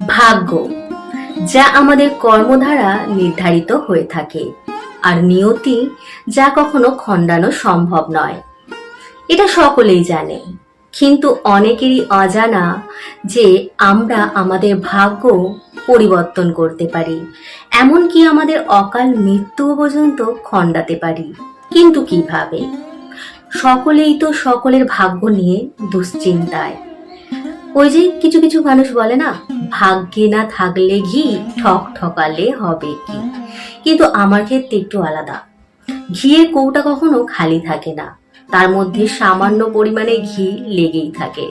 ভাগ্য, যা আমাদের কর্মধারা নির্ধারিত হয়ে থাকে, আর নিয়তি যা কখনো খণ্ডানো সম্ভব নয়। এটা সকলেই জানে, কিন্তু অনেকেরই অজানা যে আমরা আমাদের ভাগ্য পরিবর্তন করতে পারি, এমনকি আমাদের অকাল মৃত্যু পর্যন্ত খণ্ডাতে পারি। কিন্তু কীভাবে? সকলেই তো সকলের ভাগ্য নিয়ে দুশ্চিন্তায়। ওই যে কিছু কিছু মানুষ বলে না, ভাগ্যে না থাকলে ঘি ঠক ঠকালে হবে কি? কিন্তু আমার ক্ষেত্রে একটু আলাদা। ঘিয়ের কৌটা কখনো খালি থাকে না, তার মধ্যে সামান্য পরিমাণে ঘি লেগেই থাকে।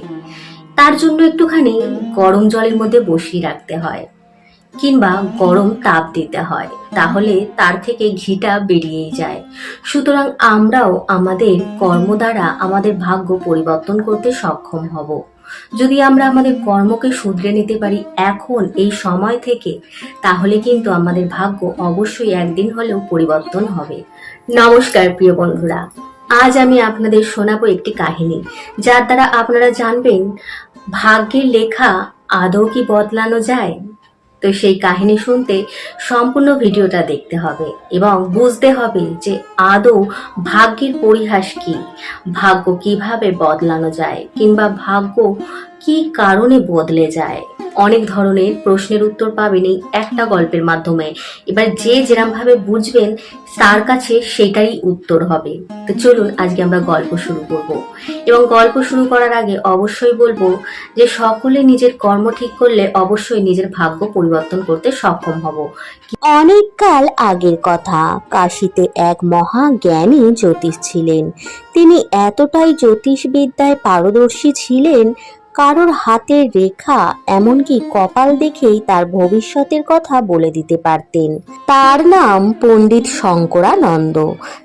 তার জন্য একটুখানি গরম জলের মধ্যে বসিয়ে রাখতে হয়, কিংবা গরম তাপ দিতে হয়, তাহলে তার থেকে ঘিটা বেরিয়েই যায়। সুতরাং আমরাও আমাদের কর্ম দ্বারা আমাদের ভাগ্য পরিবর্তন করতে সক্ষম হব। যদি আমরা আমাদের কর্মকে শুধরে নিতে পারি এখন, এই সময় থেকে, তাহলে কিন্তু আমাদের ভাগ্য অবশ্যই একদিন হলেও পরিবর্তন হবে। নমস্কার, প্রিয় বন্ধুরা। আজ আমি আপনাদের শোনাবো একটি কাহিনী, যার দ্বারা আপনারা জানবেন, ভাগ্যের লেখা আদৌ কি বদলানো যায়? তো সেই কাহিনী শুনতে সম্পূর্ণ ভিডিওটা দেখতে হবে এবং বুঝতে হবে যে আদৌ ভাগ্যের পরিহাস কি? ভাগ্য কীভাবে বদলানো যায়? কিংবা ভাগ্য কি কারণে বদলে যায়? অনেক ধরনের প্রশ্নের উত্তর পাবেন এই একটা গল্পের মাধ্যমে। এবার যে যেরম ভাবে বুঝবেন, তার কাছে সেটাই উত্তর হবে। তো চলুন আজকে আমরা গল্প শুরু করব। এবং গল্প শুরু করার আগে অবশ্যই বলব যে সকলে নিজের কর্ম ঠিক করলে অবশ্যই নিজের ভাগ্য পরিবর্তন করতে সক্ষম হব। অনেককাল আগের কথা। কাশিতে এক মহা জ্ঞানী জ্যোতিষ ছিলেন। তিনি এতটাই জ্যোতিষবিদ্যায় পারদর্শী ছিলেন কারোর হাতের রেখা এমনকি কপাল দেখেই তার ভবিষ্যতের কথা বলে দিতে পারতেন। তার নাম পণ্ডিত শঙ্করানন্দ।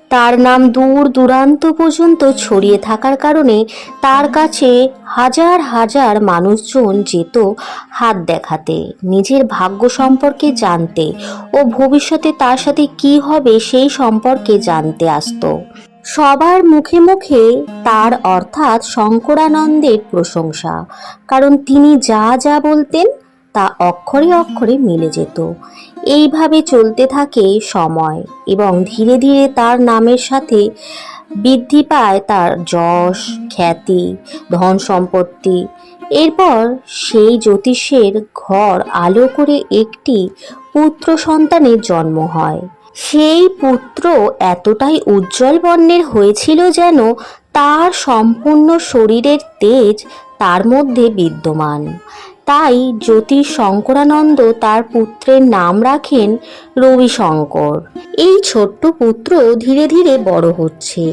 তার নাম দূর দূরান্ত পর্যন্ত ছড়িয়ে থাকার কারণে তার কাছে হাজার হাজার মানুষজন যেত হাত দেখাতে, নিজের ভাগ্য সম্পর্কে জানতে ও ভবিষ্যতে তার সাথে কি হবে সেই সম্পর্কে জানতে আসতো। সবার মুখে মুখে তার অর্থাৎ শঙ্করানন্দের প্রশংসা। কারণ তিনি যা যা বলতেন, তা অক্ষরে অক্ষরে মিলে যেত। এইভাবে চলতে থাকে সময় এবং ধীরে ধীরে তার নামের সাথে বৃদ্ধি পায় তার যশ, খ্যাতি, ধন সম্পত্তি। এরপর সেই জ্যোতিষের ঘর আলো করে একটি পুত্র সন্তানের জন্ম হয়। সেই পুত্র এতটাই উজ্জ্বল বর্ণের হয়েছিল যেন তার সম্পূর্ণ শরীরের তেজ তার মধ্যে বিদ্যমান। তাই জ্যোতিষ শঙ্করানন্দ তার পুত্রের নাম রাখেন রবিশঙ্কর। এই ছোট্ট পুত্র ধীরে ধীরে বড় হচ্ছে।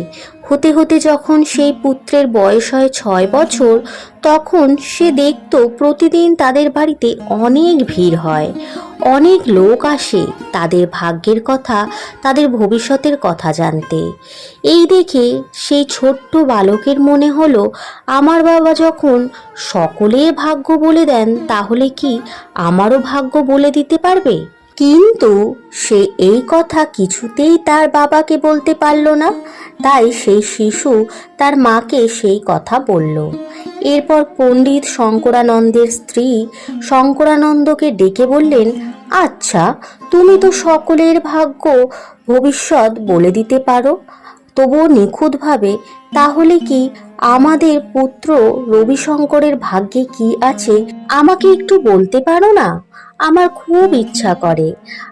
হতে হতে যখন সেই পুত্রের বয়স হয় ছয় বছর, তখন সে দেখত প্রতিদিন তাদের বাড়িতে অনেক ভিড় হয়। অনেক লোক আসে তাদের ভাগ্যের কথা, তাদের ভবিষ্যতের কথা জানতে। এই দেখে সেই ছোট্ট বালকের মনে হলো, আমার বাবা যখন সকলে ভাগ্য বলে দেন, তাহলে কি আমারও ভাগ্য বলে দিতে পারবে? কিন্তু সে এই কথা কিছুতেই তার বাবাকে বলতে পারল না। তাই সেই শিশু তার মাকে সেই কথা বলল। এরপর পণ্ডিত শঙ্করানন্দের স্ত্রী শঙ্করানন্দকে ডেকে বললেন আচ্ছা তুমি তো সকলের ভাগ্য ভবিষ্যৎ বলে দিতে পারো। তবুও নিখুঁতভাবে, তাহলে কি আমাদের পুত্র রবিশঙ্করের ভাগ্যে কি আছে আমাকে একটু বলতে পারো না? আমার খুব ইচ্ছা করে।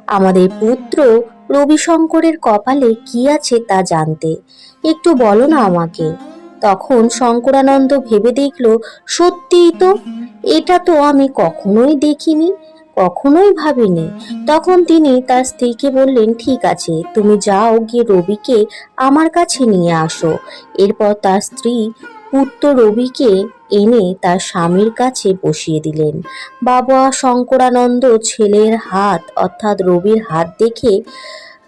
আমাদের পুত্র রবিশঙ্করের কপালে কি আছে তা জানতে। একটু বলো না আমাকে। তখন শঙ্করানন্দ ভেবে দেখল, সত্যিই তো? এটা তো আমি কখনোই দেখিনি, কখনোই ভাবিনি। তখন তিনি তার স্ত্রীকে বললেন, ঠিক আছে, তুমি যাও, গিয়ে রবিকে আমার কাছে নিয়ে আসো। এরপর তার স্ত্রী পুত্র রবিকে এনে তার স্বামীর কাছে বসিয়ে দিলেন। বাবা শঙ্করানন্দ ছেলের হাত, অর্থাৎ রবির হাত দেখে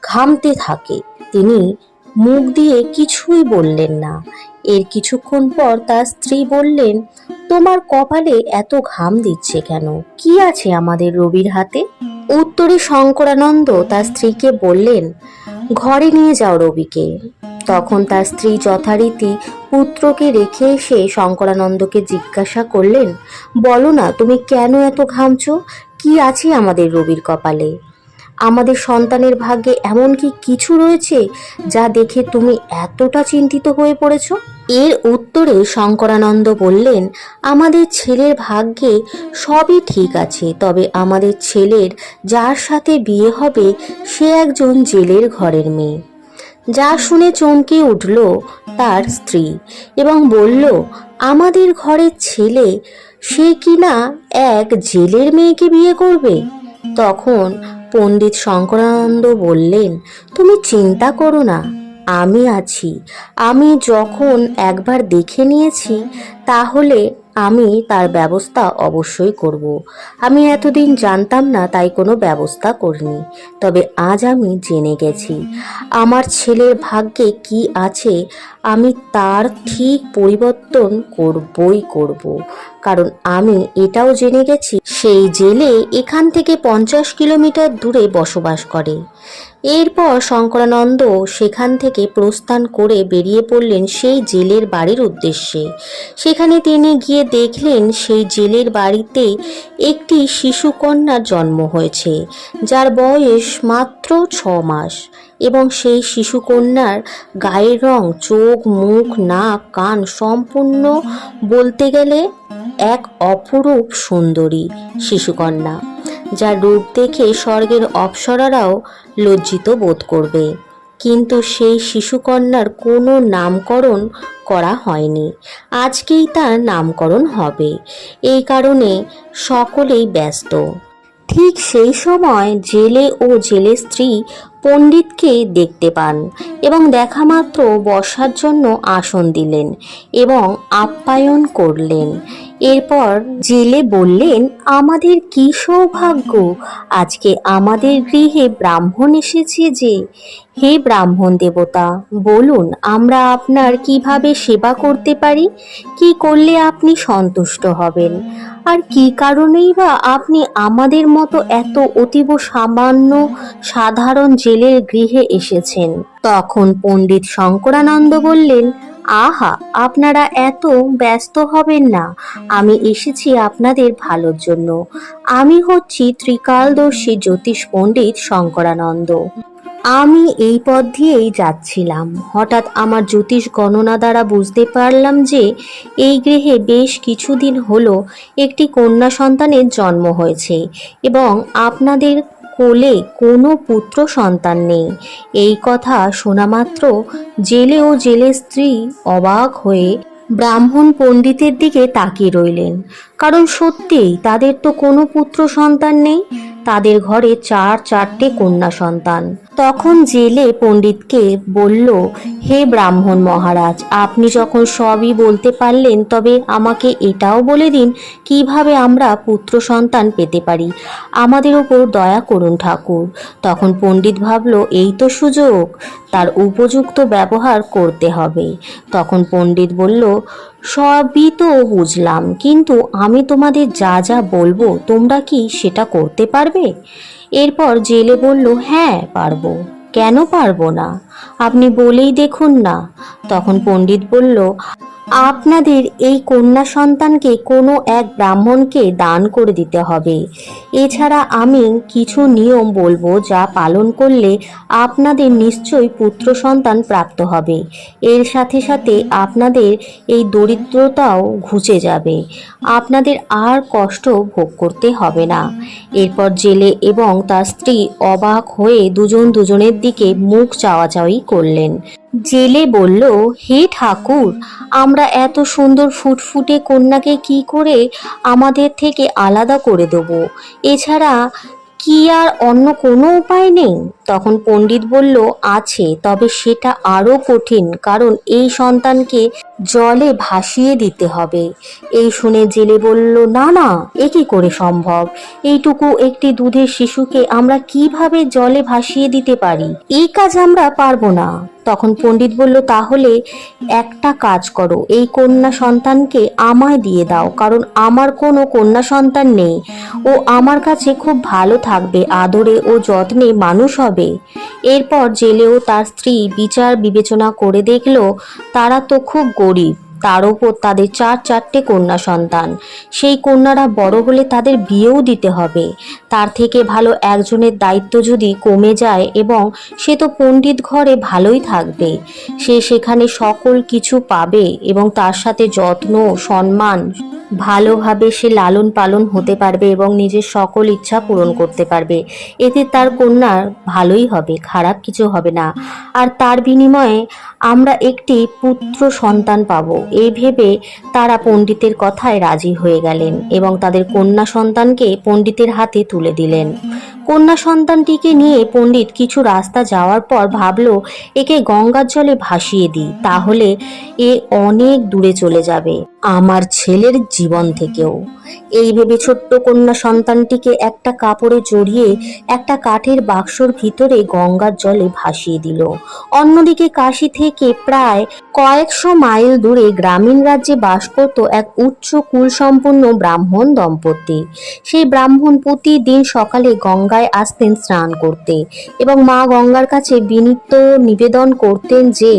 ঘামতে থাকে। তিনি মুখ দিয়ে কিছুই বললেন না। এর কিছুক্ষণ পর তার স্ত্রী বললেন তোমার কপালে এত ঘাম দিচ্ছে কেন? কি আছে আমাদের রবির হাতে? উত্তরে শঙ্করানন্দ তার স্ত্রীকে বললেন, ঘরে নিয়ে যাও রবিকে। তখন তার স্ত্রী যথারীতি পুত্রকে রেখে এসে শঙ্করানন্দকে জিজ্ঞাসা করলেন, বলো না, তুমি কেন এত ঘামছো? কি আছে আমাদের রবির কপালে? আমাদের সন্তানের ভাগ্যে এমন কি কিছু রয়েছে যা দেখে তুমি এতটা চিন্তিত হয়ে পড়েছ? এর উত্তরে শঙ্করানন্দ বললেন, আমাদের ছেলের ভাগ্যে সবই ঠিক আছে, তবে আমাদের ছেলের যার সাথে বিয়ে হবে সে একজন জেলের ঘরের মেয়ে। যা শুনে চমকে উঠল তার স্ত্রী এবং বলল, আমাদের ঘরের ছেলে, সে কিনা এক জেলের মেয়েকে বিয়ে করবে? তখন পণ্ডিত শঙ্করানন্দ বললেন, তুমি চিন্তা করো না, আমি আছি। আমি যখন একবার দেখে নিয়েছি, তাহলে আমি তার ব্যবস্থা অবশ্যই করব। আমি এতদিন জানতাম না তাই কোনো ব্যবস্থা করিনি। তবে আজ আমি জেনে গেছি। আমার ছেলের ভাগ্যে কি আছে, আমি তার ঠিক পরিবর্তন করবই করব। কারণ আমি এটাও জেনে গেছি, সেই জেলে এখান থেকে পঞ্চাশ কিলোমিটার দূরে বসবাস করে। এরপর শঙ্করানন্দ সেখান থেকে প্রস্থান করে বেরিয়ে পড়লেন সেই জেলের বাড়ির উদ্দেশ্যে। সেখানে তিনি গিয়ে দেখলেন সেই জেলের বাড়িতে একটি শিশুকন্যার জন্ম হয়েছে, যার বয়স মাত্র ছ মাস এবং সেই শিশুকন্যার গায়ের রং চোখ, মুখ, নাক, কান সম্পূর্ণ বলতে গেলে এক অপরূপ সুন্দরী শিশুকন্যা। যার রূপ দেখে স্বর্গের অপ্সরারাও লজ্জিত বোধ করবে। কিন্তু সেই শিশুকন্যার কোনো নামকরণ করা হয়নি। আজকেই তার নামকরণ হবে। এই কারণে সকলেই ব্যস্ত। ঠিক সেই সময় জেলে ও জেলে স্ত্রী পণ্ডিতকে দেখতে পান এবং দেখা মাত্র বসার জন্য আসন দিলেন এবং আপ্যায়ন করলেন। এরপর জেলে বললেন, আমাদের কি সৌভাগ্য? আজকে আমাদের গৃহে ব্রাহ্মণ এসেছে যে। হে ব্রাহ্মণ দেবতা, বলুন, আমরা আপনার কীভাবে সেবা করতে পারি? কি করলে আপনি সন্তুষ্ট হবেন? আর কি কারণেই বা আপনি আমাদের মতো এত অতীব সামান্য সাধারণ জেলের গৃহে এসেছেন? তখন পণ্ডিত শঙ্করানন্দ বললেন আহা, আপনারা এত ব্যস্ত হবেন না। আমি এসেছি আপনাদের ভালোর জন্য। আমি হচ্ছি ত্রিকালদর্শী জ্যোতিষ পণ্ডিত শঙ্করানন্দ। আমি এই পথ দিয়েই যাচ্ছিলাম। হঠাৎ আমার জ্যোতিষ গণনা দ্বারা বুঝতে পারলাম যে এই গৃহে বেশ কিছুদিন হলো একটি কন্যা সন্তানের জন্ম হয়েছে এবং আপনাদের কোলে কোনো পুত্র সন্তান নেই। এই কথা শোনামাত্র জেলে ও জেলে স্ত্রী অবাক হয়ে ব্রাহ্মণ পণ্ডিতের দিকে তাকিয়ে রইলেন। কারণ সত্যিই তাদের তো কোনো পুত্র সন্তান নেই। তাদের ঘরে চার চারটে কন্যা সন্তান। তখন জেলে পণ্ডিতকে বলল, হে ব্রাহ্মণ মহারাজ, আপনি যখন সবই বলতে পারলেন, তবে আমাকে এটাও বলে দিন, কীভাবে আমরা পুত্র সন্তান পেতে পারি? আমাদের ওপর দয়া করুন ঠাকুর। তখন পণ্ডিত ভাবল, এই তো সুযোগ, তার উপযুক্ত ব্যবহার করতে হবে। তখন পণ্ডিত বলল সবই তো বুঝলাম, কিন্তু আমি তোমাদের যা যা বলব তোমরা কি সেটা করতে পারবে? এরপর জেলে বলল হ্যাঁ পারব। কেন পারব না? আপনি বলেই দেখুন না। তখন পণ্ডিত বলল আপনাদের এই কন্যা সন্তানকে কোনো এক ব্রাহ্মণকে দান করে দিতে হবে। এছাড়া আমি কিছু নিয়ম বলব যা পালন করলে আপনাদের নিশ্চয়ই পুত্র সন্তান প্রাপ্ত হবে। এর সাথে সাথে আপনাদের এই দরিদ্রতাও ঘুচে যাবে। আপনাদের আর কষ্ট ভোগ করতে হবে না। এরপর জেলে এবং তার স্ত্রী অবাক হয়ে দুজন দুজনের দিকে মুখ চাওয়াচাওয়ি করলেন। জেলে বলল, হে ঠাকুর, আমরা এত সুন্দর ফুটফুটে কন্যাকে কি করে আমাদের থেকে আলাদা করে দেব? এছাড়া কি আর অন্য কোনো উপায় নেই? তখন পণ্ডিত বলল, আছে, তবে সেটা আরও কঠিন, কারণ এই সন্তানকে জলে ভাসিয়ে দিতে হবে। এই শুনে জেলে বলল, না না, এ কি করে সম্ভব? এইটুকু একটি দুধের শিশুকে আমরা কীভাবে জলে ভাসিয়ে দিতে পারি? এই কাজ আমরা পারব না। তখন পণ্ডিত বলল, তাহলে একটা কাজ করো, এই কন্যা সন্তানকে আমায় দিয়ে দাও, কারণ আমার কোনো কন্যা সন্তান নেই। ও আমার কাছে খুব ভালো থাকবে, আদরে ও যত্নে মানুষ হবে। এরপর জেলেও তার স্ত্রী বিচার বিবেচনা করে দেখল, তারা তো খুব গরিব। তার ওপর তাদের চার চারটে কন্যা সন্তান। সেই কন্যারা বড় হলে তাদের বিয়েও দিতে হবে। তার থেকে ভালো একজনের দায়িত্ব যদি কমে যায় এবং সে তো পণ্ডিত ঘরে ভালোই থাকবে। সে সেখানে সকল কিছু পাবে এবং তার সাথে যত্ন, সম্মান ভালোভাবে সে লালন পালন হতে পারবে এবং নিজের সকল ইচ্ছা পূরণ করতে পারবে। এতে তার কন্যার ভালোই হবে, খারাপ কিছু হবে না। আর তার বিনিময়ে আমরা একটি পুত্র সন্তান পাব। এই ভেবে তারা পণ্ডিতের কথায় রাজি হয়ে গেলেন এবং তাদের কন্যা সন্তানকে পণ্ডিতের হাতে তুলে দিলেন। কন্যা সন্তানটিকে নিয়ে পণ্ডিত কিছু রাস্তা যাওয়ার পর ভাবল, একে গঙ্গার জলে ভাসিয়ে দিই, তাহলে এ অনেক দূরে চলে যাবে। আমার ছেলের জীবন থেকেও। এই ভেবে ছোট্ট কন্যা সন্তানটিকে একটা কাপড়ে জড়িয়ে একটা কাঠের বাক্সর ভিতরে গঙ্গার জলে ভাসিয়ে দিল। অন্যদিকে কাশি থেকে প্রায় কয়েকশো মাইল দূরে গ্রামীণ রাজ্যে বাস করত এক উচ্চ কুলসম্পন্ন ব্রাহ্মণ দম্পতি। সেই ব্রাহ্মণ প্রতিদিন সকালে গঙ্গায় আসতেন স্নান করতে এবং মা গঙ্গার কাছে বিনীত নিবেদন করতেন যে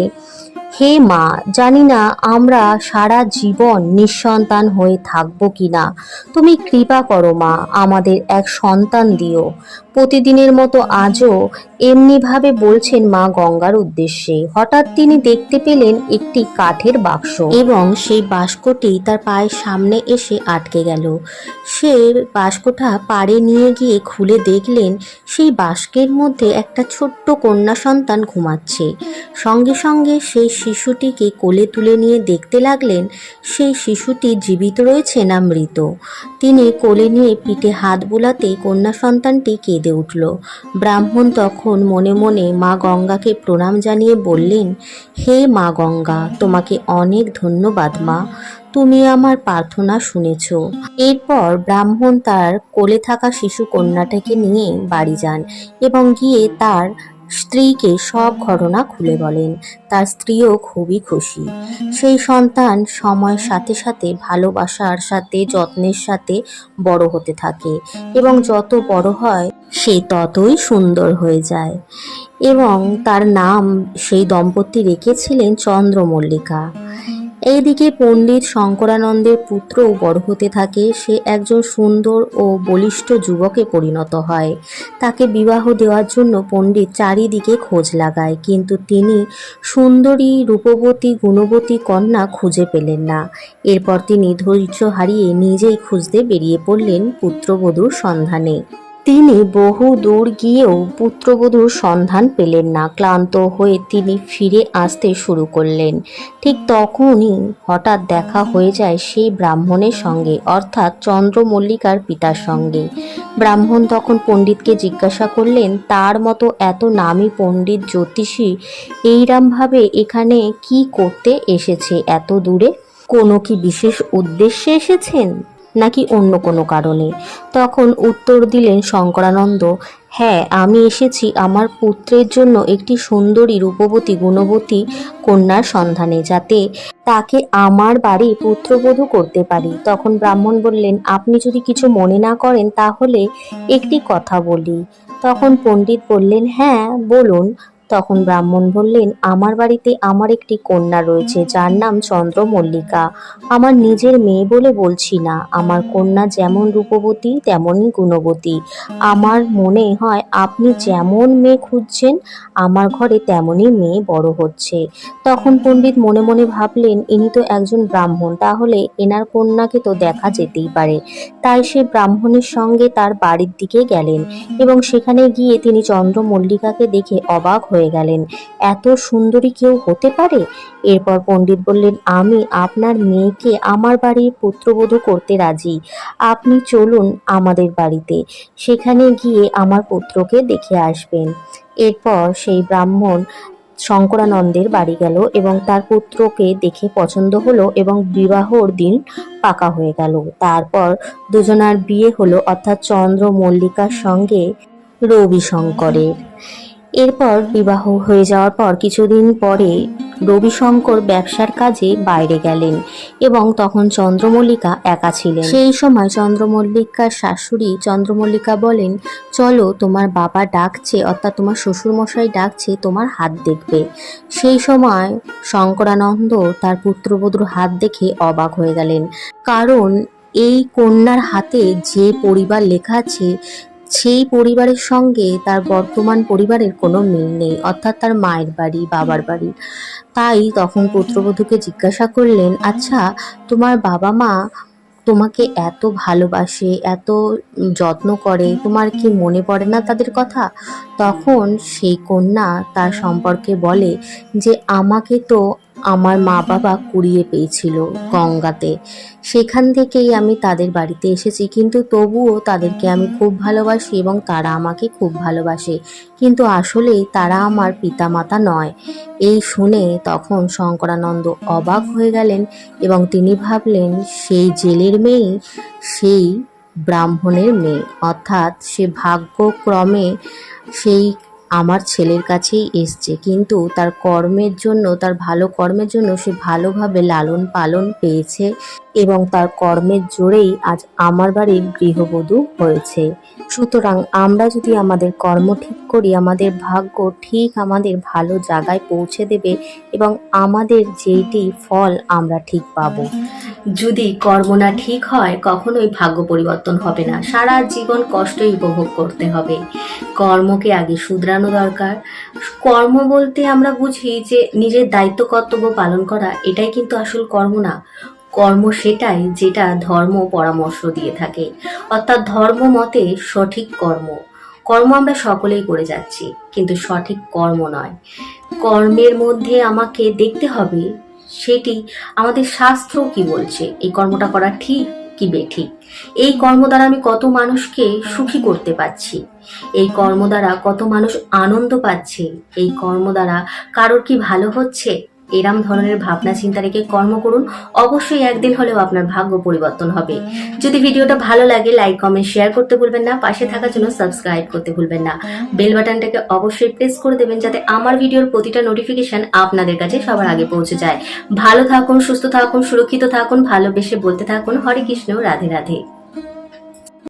হে মা, জানি না আমরা সারা জীবন নিঃসন্তান হয়ে থাকব কিনা। তুমি কৃপা করো মা, আমাদের এক সন্তান দিও। প্রতিদিনের মতো আজও এমনিভাবে বলছেন মা গঙ্গার উদ্দেশ্যে। হঠাৎ তিনি দেখতে পেলেন একটি কাঠের বাক্স। এবং সেই বাস্কটি তার পায়ের সামনে এসে আটকে গেল। সে বাস্কটা পাড়ে নিয়ে গিয়ে খুলে দেখলেন, সেই বাস্কের মধ্যে একটা ছোট্ট কন্যা সন্তান ঘুমাচ্ছে। সঙ্গে সঙ্গে সেই শিশুটিকে কোলে তুলে নিয়ে দেখতে লাগলেন, সেই শিশুটি জীবিত রয়েছে না মৃত। তিনি কোলে নিয়ে পিঠে হাত বুলাতে কন্যা সন্তানটি কেঁদে উঠল। ব্রাহ্মণ তখন মনে মনে মা গঙ্গাকে প্রণাম জানিয়ে বললেন, হে মা গঙ্গা, তোমাকে অনেক ধন্যবাদ মা। তুমি আমার প্রার্থনা শুনেছ। এরপর ব্রাহ্মণ তার কোলে থাকা শিশু কন্যাটাকে নিয়ে বাড়ি যান এবং গিয়ে তার স্ত্রীকে সব ঘটনা খুলে বলেন। তার স্ত্রীও খুবই খুশি। সেই সন্তান সময়ের সাথে সাথে ভালোবাসার সাথে, যত্নের সাথে বড় হতে থাকে এবং যত বড় হয়, সে ততই সুন্দর হয়ে যায়। এবং তার নাম সেই দম্পতি রেখেছিলেন চন্দ্রমল্লিকা। এইদিকে পণ্ডিত শঙ্করানন্দের পুত্রও বড় হতে থাকে। সে একজন সুন্দর ও বলিষ্ঠ যুবকে পরিণত হয়। তাকে বিবাহ দেওয়ার জন্য পণ্ডিত চারিদিকে খোঁজ লাগায়, কিন্তু তিনি সুন্দরী, রূপবতী, গুণবতী কন্যা খুঁজে পেলেন না। এরপর তিনি ধৈর্য হারিয়ে নিজেই খুঁজতে বেরিয়ে পড়লেন পুত্রবধূর সন্ধানে। তিনি বহু দূর গিয়েও পুত্রবধূর সন্ধান পেলেন না। ক্লান্ত হয়ে তিনি ফিরে আসতে শুরু করলেন। ঠিক তখনই হঠাৎ দেখা হয়ে যায় সেই ব্রাহ্মণের সঙ্গে, অর্থাৎ চন্দ্রমল্লিকার পিতার সঙ্গে। ব্রাহ্মণ তখন পণ্ডিতকে জিজ্ঞাসা করলেন, তার মতো এত নামী পণ্ডিত জ্যোতিষী এইরমভাবে এখানে কি করতে এসেছে এত দূরে? কোনো কি বিশেষ উদ্দেশ্যে এসেছেন? নাকি অন্য কোনো কারণে? তখন উত্তর দিলেন শঙ্করানন্দ হ্যাঁ আমি এসেছি আমার পুত্রের জন্য একটি সুন্দরী রূপবতী গুণবতী কন্যার সন্ধানে, যাতে তাকে আমার বাড়ি পুত্রবধূ করতে পারি। তখন ব্রাহ্মণ বললেন, আপনি যদি কিছু মনে না করেন, তাহলে একটি কথা বলি। তখন পণ্ডিত বললেন হ্যাঁ বলুন। তখন ব্রাহ্মণ বললেন, আমার বাড়িতে আমার একটি কন্যা রয়েছে, যার নাম চন্দ্রমল্লিকা। আমার নিজের মেয়ে বলে বলছি না। আমার কন্যা যেমন রূপবতী, তেমনই গুণবতী। আমার মনে হয় আপনি যেমন মেয়ে খুঁজছেন, আমার ঘরে তেমনই মেয়ে বড় হচ্ছে। তখন পণ্ডিত মনে মনে ভাবলেন, ইনি তো একজন ব্রাহ্মণ, তাহলে এনার কন্যাকে তো দেখা যেতেই পারে। তাই সে ব্রাহ্মণের সঙ্গে তার বাড়ির দিকে গেলেন এবং সেখানে গিয়ে তিনি চন্দ্রমল্লিকাকে দেখে অবাক হয়ে গেলেন। এত সুন্দরী কেউ হতে পারে? এরপর পণ্ডিত বললেন, আমি আপনার মেয়েকে আমার বাড়ির পুত্রবধূ করতে রাজি। আপনি চলুন আমাদের বাড়িতে। সেখানে গিয়ে আমার পুত্রকে দেখে আসবেন। এরপর সেই ব্রাহ্মণ শঙ্করানন্দের বাড়ি গেল এবং তার পুত্রকে দেখে পছন্দ হলো এবং বিবাহর দিন পাকা হয়ে গেল। তারপর দুজনার বিয়ে হলো, অর্থাৎ চন্দ্র মল্লিকার সঙ্গে রবি শঙ্করের এরপর বিবাহ হয়ে যাওয়ার পর কিছুদিন পরে রবিশঙ্কর ব্যবসার কাজে বাইরে গেলেন এবং তখন চন্দ্রমল্লিকা একা ছিলেন। সেই সময় চন্দ্রমল্লিকার শাশুড়ি চন্দ্রমল্লিকা বলেন, চলো, তোমার বাবা ডাকছে, অর্থাৎ তোমার শ্বশুরমশাই ডাকছে, তোমার হাত দেখবে। সেই সময় শঙ্করানন্দ তার পুত্রবধূর হাত দেখে অবাক হয়ে গেলেন। কারণ এই কন্যার হাতে যে পরিবার লেখা আছে সেই পরিবারের সঙ্গে তার বর্তমান পরিবারের কোনো মিল নেই, অর্থাৎ তার মায়ের বাড়ি, বাবার বাড়ি। তাই তখন পুত্রবধূকে জিজ্ঞাসা করলেন আচ্ছা তোমার বাবা মা তোমাকে এত ভালোবাসে, এত যত্ন করে, তোমার কি মনে পড়ে না তাদের কথা? তখন সেই কন্যা তার সম্পর্কে বলে যে, আমাকে তো আমার মা বাবা কুড়িয়ে পেয়েছিল গঙ্গাতে। সেখান থেকেই আমি তাদের বাড়িতে এসেছি। কিন্তু তবুও তাদেরকে আমি খুব ভালোবাসি এবং তারা আমাকে খুব ভালোবাসে। কিন্তু আসলে তারা আমার পিতামাতা নয়। এই শুনে তখন শঙ্করানন্দ অবাক হয়ে গেলেন এবং তিনি ভাবলেন, সেই জেলের মেয়ে সেই ব্রাহ্মণের মেয়ে। অর্থাৎ সে ভাগ্যক্রমে সেই আমার ছেলের কাছেই এসছে, কিন্তু তার কর্মের জন্য, তার ভালো কর্মের জন্য সে ভালোভাবে লালন পালন পেয়েছে এবং তার কর্মের জোরেই আজ আমার বাড়ির গৃহবধূ হয়েছে। সুতরাং আমরা যদি আমাদের কর্ম ঠিক করি, আমাদের ভাগ্য ঠিক আমাদের ভালো জায়গায় পৌঁছে দেবে এবং আমাদের যেইটি ফল আমরা ঠিক পাবো। যদি কর্ম না ঠিক হয়, কখনোই ভাগ্য পরিবর্তন হবে না। সারা জীবন কষ্টই উপভোগ করতে হবে। কর্মকে আগে শুধরানো দরকার। কর্ম বলতে আমরা বুঝি যে নিজের দায়িত্ব, কর্তব্য পালন করা, এটাই কিন্তু আসল কর্ম না। কর্ম সেটাই যেটা ধর্ম পরামর্শ দিয়ে থাকে। অর্থাৎ ধর্ম মতে সঠিক কর্ম। কর্ম আমরা সকলেই করে যাচ্ছি, কিন্তু সঠিক কর্ম নয়। কর্মের মধ্যে আমাকে দেখতে হবে সেটি আমাদের শাস্ত্র কি বলছে? এই কর্মটা করা ঠিক কি বেঠিক? এই কর্ম দ্বারা আমি কত মানুষকে সুখী করতে পারছি? এই কর্ম দ্বারা কত মানুষ আনন্দ পাচ্ছে? এই কর্ম দ্বারা কারোর কি ভালো হচ্ছে? এরম ধরনের ভাবনা চিন্তা রেখে কর্ম করুন। অবশ্যই একদিন হলেও আপনার ভাগ্য পরিবর্তন হবে। যদি ভিডিওটা ভালো লাগে লাইক কমেন্ট শেয়ার করতে ভুলবেন না। পাশে থাকার জন্য সাবস্ক্রাইব করতে ভুলবেন না। বেল বাটনটাকে অবশ্যই প্রেস করে দেবেন যাতে আমার ভিডিওর প্রতিটা নোটিফিকেশন আপনাদের কাছে সবার আগে পৌঁছে যায়। ভালো থাকুন, সুস্থ থাকুন, সুরক্ষিত থাকুন, ভালোবেসে বলতে থাকুন, হরে কৃষ্ণ, রাধে রাধে।